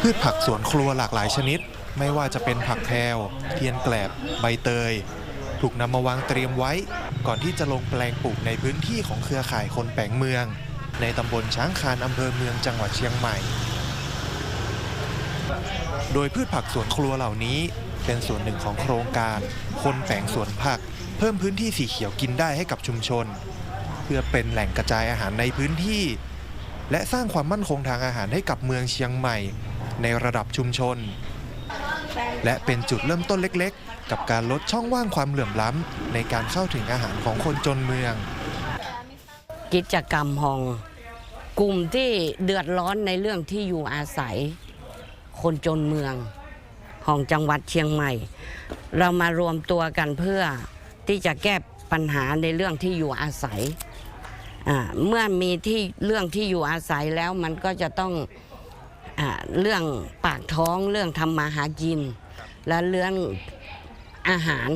พืชผักสวนครัวหลากหลายชนิด ไม่ว่าจะเป็นผักแพรวเทียนแกลบ ใบเตย ถูกนำมาวางเตรียมไว้ ก่อนที่จะลงแปลงปลูกในพื้นที่ของเครือข่ายคนแปลงเมือง ในตำบลช้างคานอำเภอเมืองจังหวัดเชียงใหม่ โดยพืชผักสวนครัวเหล่านี้เป็นส่วนหนึ่งของโครงการ คนแปลงสวนผัก เพิ่มพื้นที่สีเขียวกินได้ให้กับชุมชน เพื่อเป็นแหล่งกระจายอาหารในพื้นที่ และสร้างความมั่นคงทางอาหารให้กับเมืองเชียงใหม่ ในระดับชุมชน และเป็นจุดเริ่มต้นเล็กๆ กับการลดช่องว่างความเหลื่อมล้ำในการเข้าถึงอาหารของคนจนเมือง กิจกรรมห้องกลุ่มที่เดือดร้อนในเรื่องที่อยู่อาศัย คนจนเมืองของจังหวัดเชียงใหม่ เรามารวมตัวกันเพื่อที่จะแก้ปัญหาในเรื่องที่อยู่อาศัยอ่าเมื่อมีที่เรื่องที่อยู่อาศัยแล้วมันก็จะต้องอา เรื่องปากท้องเรื่องทำมาหากิน และเรื่องอาหาร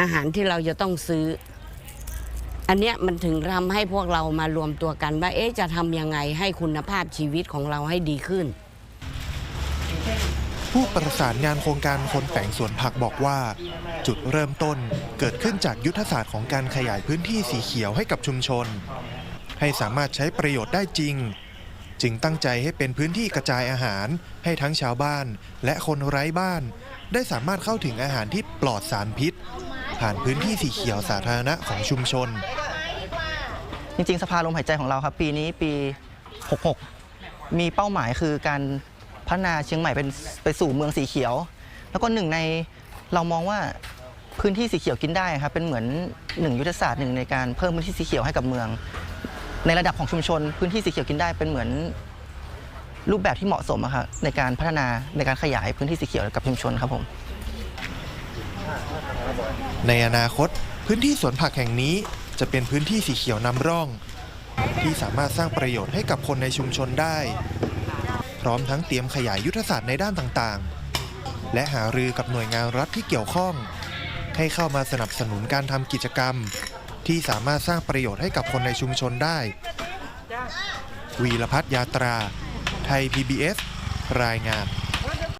อาหารที่เราจะต้องซื้อ อันเนี้ยมันถึงทำให้พวกเรามารวมตัวกันว่าเอ๊ะจะทำยังไงให้คุณภาพชีวิตของเราให้ดีขึ้น ผู้ประสานงานโครงการคนแปลงสวนผักบอกว่า จุดเริ่มต้นเกิดขึ้นจากยุทธศาสตร์ของการขยายพื้นที่สีเขียวให้กับชุมชน ให้สามารถใช้ประโยชน์ได้จริง จึงตั้งใจให้เป็นพื้นที่กระจายอาหาร ให้ทั้งชาวบ้าน และคนไร้บ้าน ได้สามารถเข้าถึงอาหารที่ปลอดสารพิษ ผ่านพื้นที่สีเขียวสาธารณะของชุมชน จริงๆ สภาลมหายใจของเราครับ ปีนี้ปี 66 มีเป้าหมายคือการพัฒนาเชียงใหม่เป็นไปสู่เมืองสีเขียว แล้วก็หนึ่งในเรามองว่าพื้นที่สีเขียวกินได้ครับเป็นเหมือนหนึ่งยุทธศาสตร์หนึ่งในการเพิ่มพื้นที่สีเขียวให้กับเมือง ในระดับของชุมชน พื้นที่สีเขียวกินได้เป็นเหมือนรูปแบบที่เหมาะสมอะครับในการพัฒนาในการขยายพื้นที่สีเขียวกับชุมชนครับผม ในอนาคตพื้นที่สวนผักแห่งนี้จะเป็นพื้นที่สีเขียวนำร่อง ที่สามารถสร้างประโยชน์ให้กับคนในชุมชนได้ พร้อมทั้งเตรียมขยายยุทธศาสตร์ในด้านต่างๆ และหารือกับหน่วยงานรัฐที่เกี่ยวข้อง ให้เข้ามาสนับสนุนการทำกิจกรรม ที่สามารถสร้างประโยชน์ให้กับคนในชุมชนได้ วีรพัฒน์ยาตรา ไทย PBS รายงาน